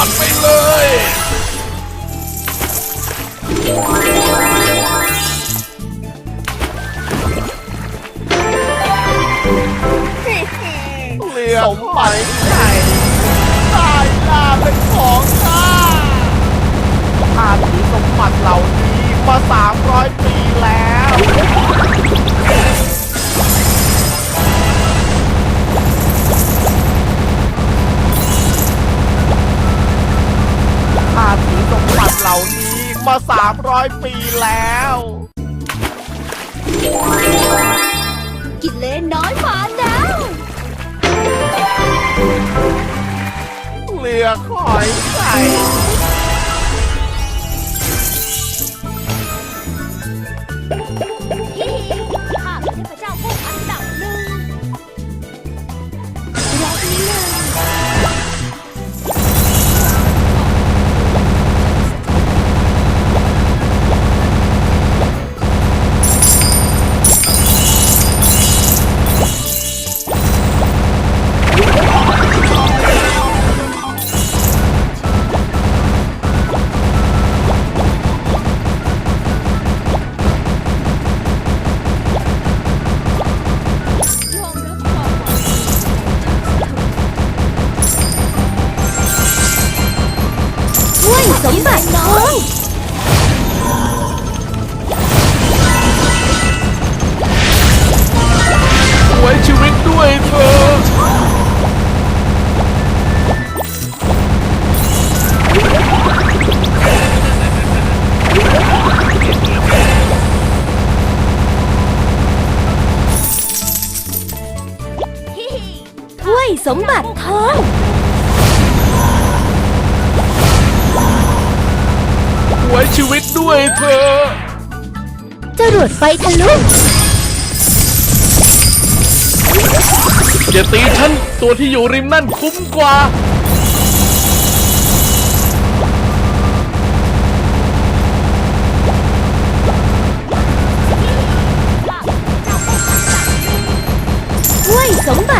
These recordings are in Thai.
อดไปเลยเลี้ยงไปไหนตายตาเป็นของข้าอาถือสมบัติเหล่านี้มา 300 ปีแล้ว มา 300 ปีแล้ว กินเล่นน้อยมาแล้วเลือกหอยใส่ มบัติทอง ไว้ชีวิตด้วยเธอ จรวดไฟทะลุอย่าตีฉัน ตัวที่อยู่ริมนั่นคุ้มกว่า ด้วยสมบัต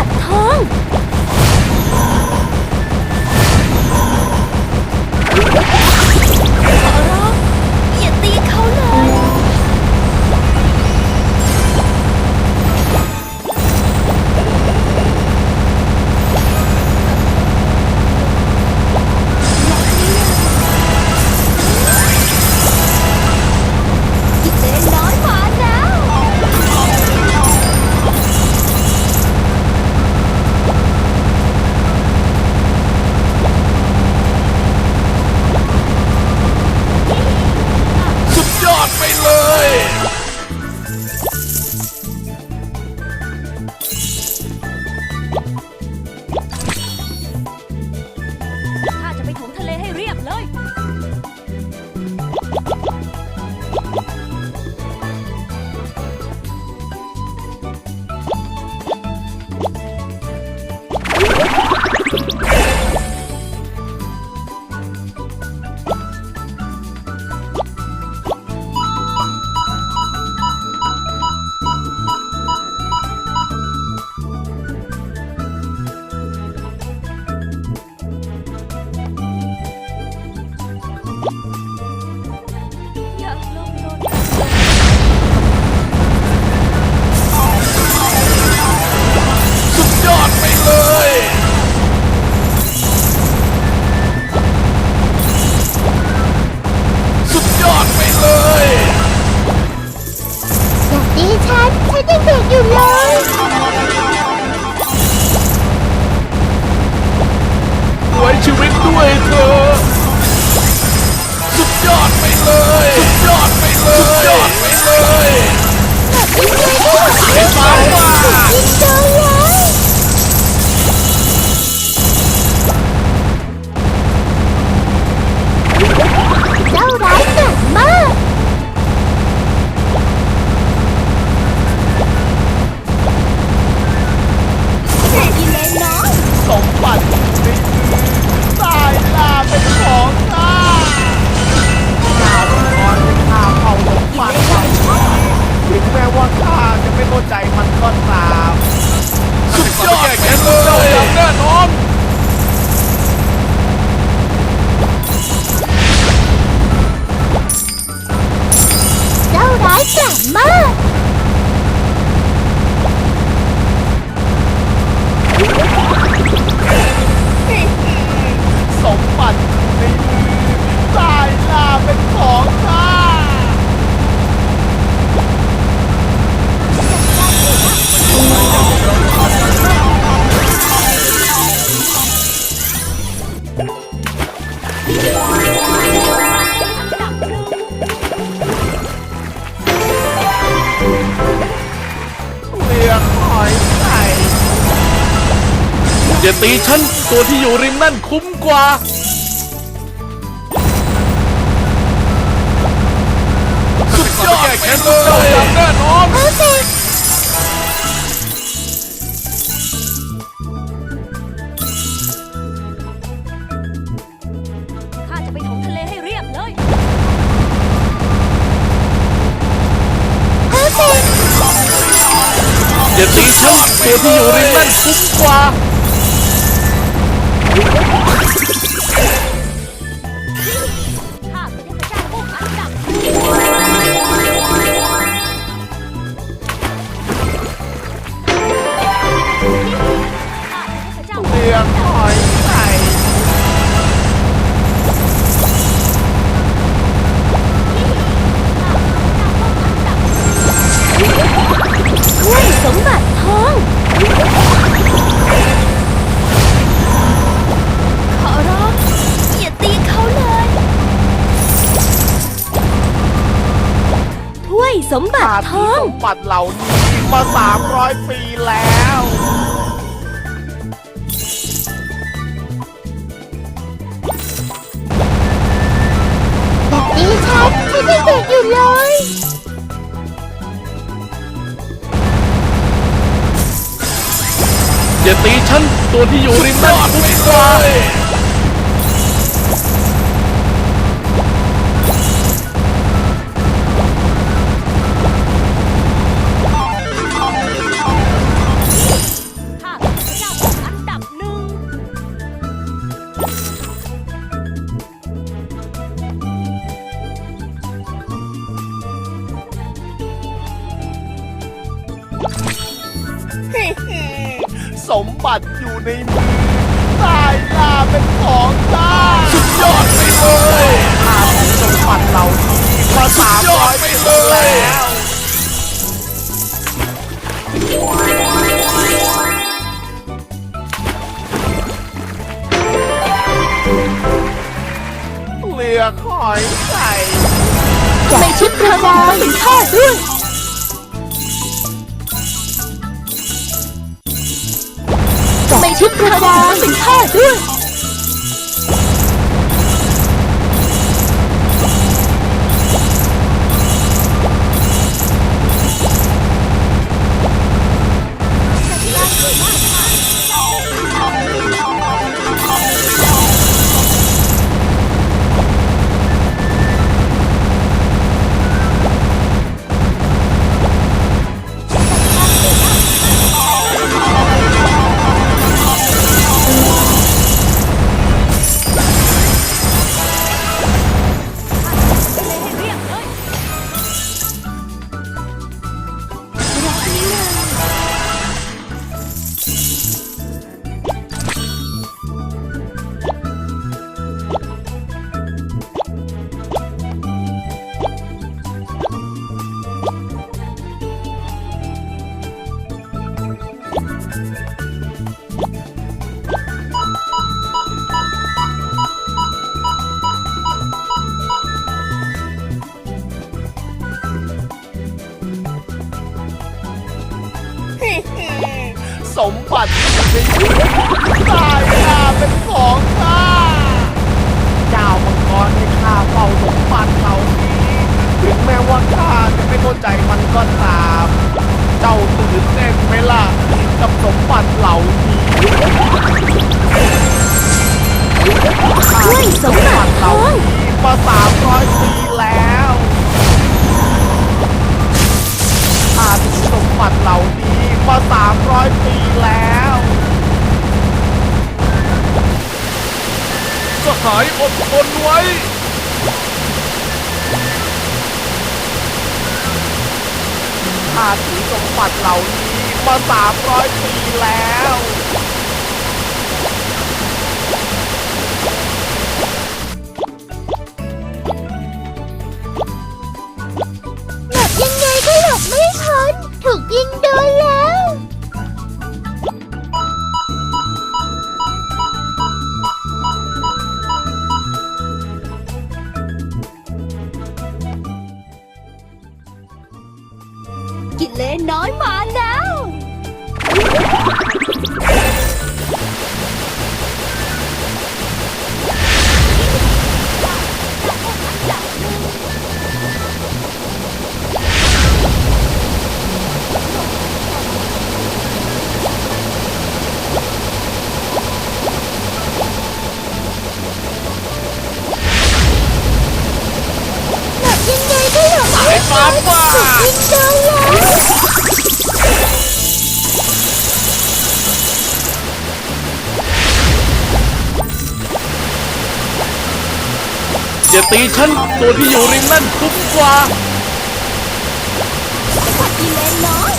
ตีฉัน ตัวที่อยู่ริมนั่นคุ้มกว่า สุดยอดไปเลยแน่นอนโอเคข้าจะไปถมทะเลให้เรียบเลยโอเคอย่าตีฉัน ตัวที่อยู่ริมนั่นคุ้มกว่า สมบัติขาดทมีอสง มบัติเหล่านี้มาสามร้อยปีแล้ว แบบนี้ฉันไม่ได้เด็กอยู่เลย อย่าตีฉันตัวที่อยู่ริมนั่นคุ้มกว่า อยไข่ไม่ชุดกระจายเป็นข้าด้วยไม่ชิปกระจายเป็นข้าด้วย สมบัติอยู่มือตายหน้าเป็นของข้าเจ้ามังกรให้ข้าเฝ้าสมบัติเหล่านี้ ถึงแม้ว่าข้าจะไม่เข้าใจมันก็ตาม เจ้าตื่นเต้นไหมล่ะกับสมบัติเหล่านี้ถ้วยสมบัติเหล่าองนี้มาสามร้อยปีแล้วข้าถือสมบัติเหล่านี้ มาสามร้อยปีแล้ว สหายอดทนไว้ ข้าถือสมบัติเหล่านี้มาสามร้อยปีแล้ว ตีฉันตัวที่อยู่ริมนั่นทุกกว่ากิเลนน้อย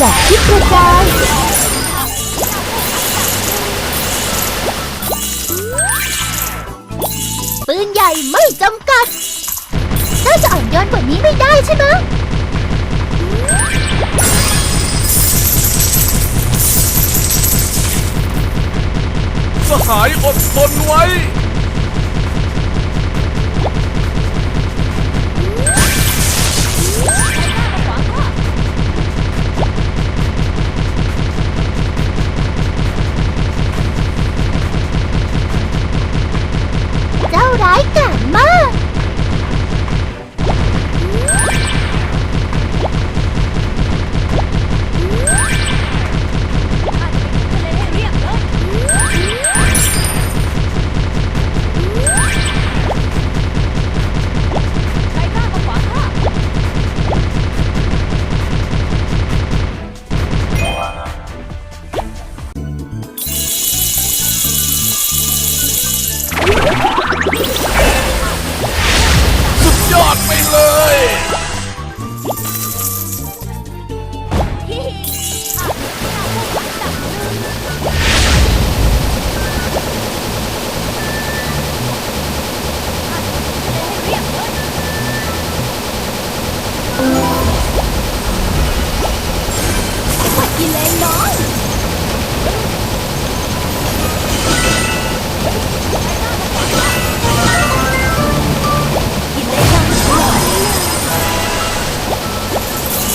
จากที่กระจายปืนใหญ่ไม่จำกัดน่าจะอ่อนโยนกว่านี้ไม่ได้ใช่ไหมสหายอดทนไว้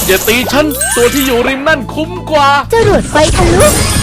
อย่าตีฉัน ตัวที่อยู่ริมนั่นคุ้มกว่า จรวดไฟทะลุ